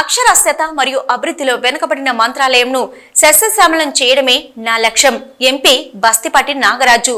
అక్షరాస్యత మరియు అభివృద్ధిలో వెనుకబడిన మంత్రాలయంను సస్యశ్యామలం చేయడమే నా లక్ష్యం. ఎంపీ బస్తిపాటి నాగరాజు.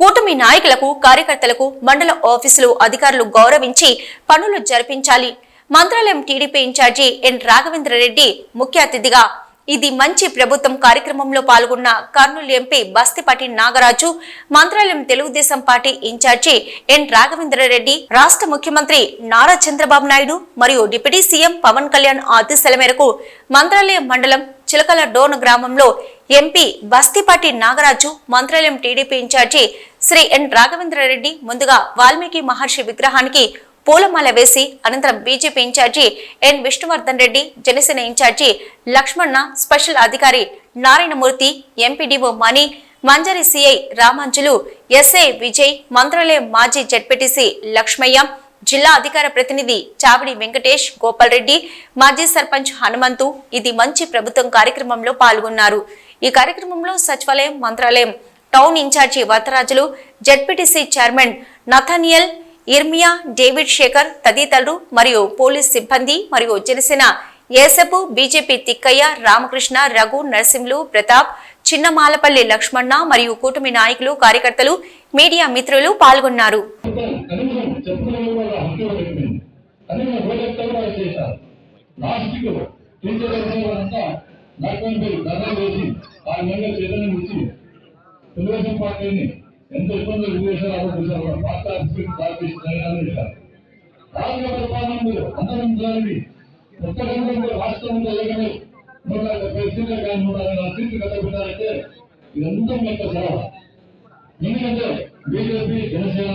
కూటమి నాయకులకు కార్యకర్తలకు మండల ఆఫీసులు అధికారులు గౌరవించి పనులు జరిపించాలి. Mantralayam TDP incharge N Raghavendra Reddy ముఖ్య అతిథిగా ఇది మంచి ప్రభుత్వం కార్యక్రమంలో పాల్గొన్న Kurnool MP Bastipati Nagaraju Mantralayam Telugu Desam party incharge N Raghavendra Reddy రాష్ట్ర ముఖ్యమంత్రి నారా చంద్రబాబు నాయుడు మరియు డిప్యూటీ సీఎం పవన్ కళ్యాణ్ ఆదేశాల మేరకు మంత్రాలయం మండలం చిలకల డోన్ గ్రామంలో MP Bastipati Nagaraju Mantralayam TDP incharge Shri N Raghavendra Reddy ముందుగా వాల్మీకి మహర్షి విగ్రహానికి పూలమాల వేసి అనంతరం BJP incharge N Vishnuvardhan Reddy Janasena incharge Lakshmana special అధికారి Narayanamurthy MPDO Mani Manjari CI Ramanjulu SI Vijay Mantralayam మాజీ జడ్పీటీసీ లక్ష్మయ్య జిల్లా అధికార ప్రతినిధి చావిడి వెంకటేష్ గోపాల్ రెడ్డి మాజీ సర్పంచ్ హనుమంతు. ఇది మంచి ప్రభుత్వం కార్యక్రమంలో పాల్గొన్నారు. ఈ కార్యక్రమంలో సచివాలయం Mantralayam town incharge Varadarajulu ZPTC chairman Nathaniel Irmiya David Shekhar తదితరులు మరియు పోలీస్ సిబ్బంది మరియు జనసేన ఏసపు బీజేపీ తిక్కయ్య రామకృష్ణ రఘు నరసింహులు ప్రతాప్ చిన్నమాలపల్లి లక్ష్మణ మరియు కూటమి నాయకులు కార్యకర్తలు మీడియా మిత్రులు పాల్గొన్నారు. తెలుగుదేశం పార్టీని ఎంత ఇబ్బంది గురి చేశారో పార్టీ పార్టీ చేశారు. రాజకీయ పరిపాలన మీరు అంతరించాలని పుస్తకంలో రాష్ట్రంలో ఏమని నూట డెబ్బై సీట్లు కానీ నూట అరవై సీట్లు కట్టబెట్టారంటే ఇదంతా మీ యొక్క సెలవు ఎందుకంటే బీజేపీ జనసేన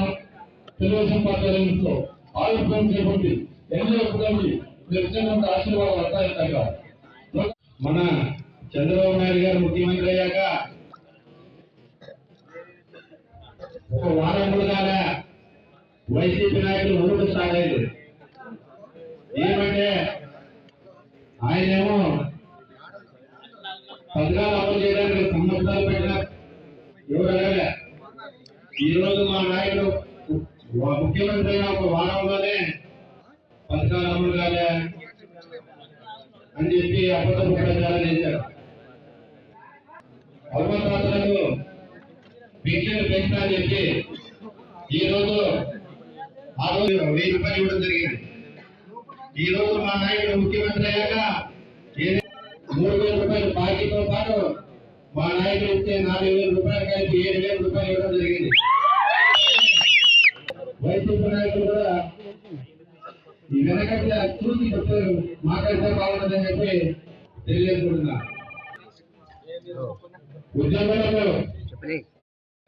తెలుగుదేశం పార్టీ అలయన్స్లో ఆవిర్భావం చేపట్టి ఎన్డీఏ కూటమి మీరు ఇచ్చినటువంటి ఆశీర్వాదాలు అర్థాయితాగా మన చంద్రబాబు నాయుడు గారు ముఖ్యమంత్రి అయ్యాక ఒక వారం రోజులుగా వైసీపీ నాయకులు ముందుకు స్టార్ట్ ఏమంటే ఆయనేమో పథకాలు అమలు చేయడానికి సంవత్సరాలు పెట్టిన ఎవరు ఈ రోజు మా నాయకుడు ముఖ్యమంత్రి అయిన ఒక వారంలోనే పథకాలు అమలు కాలే అని చెప్పి అబద్ధ ప్రచారం చేశారు. అవకాశాలకు పెంచినా అని చెప్పి ఈ రోజు ఆ రోజు వెయ్యి రూపాయలు ఇవ్వడం జరిగింది. ఈ రోజు మా నాయకుడు ముఖ్యమంత్రి అయ్యాక మూడు వేల రూపాయలు బాకీతో పాటు మా నాయకుడు ఇచ్చే నాలుగు వేల రూపాయలు కలిపి ఏడు వేల రూపాయలు ఇవ్వడం జరిగింది. వైసీపీ నాయకులు కూడా ఈ వెనకంటే చూసి చెప్తే మాకైతే బాగుంటుందని చెప్పి తెలియజేసుకుంటున్నా. ఉద్యోగులకు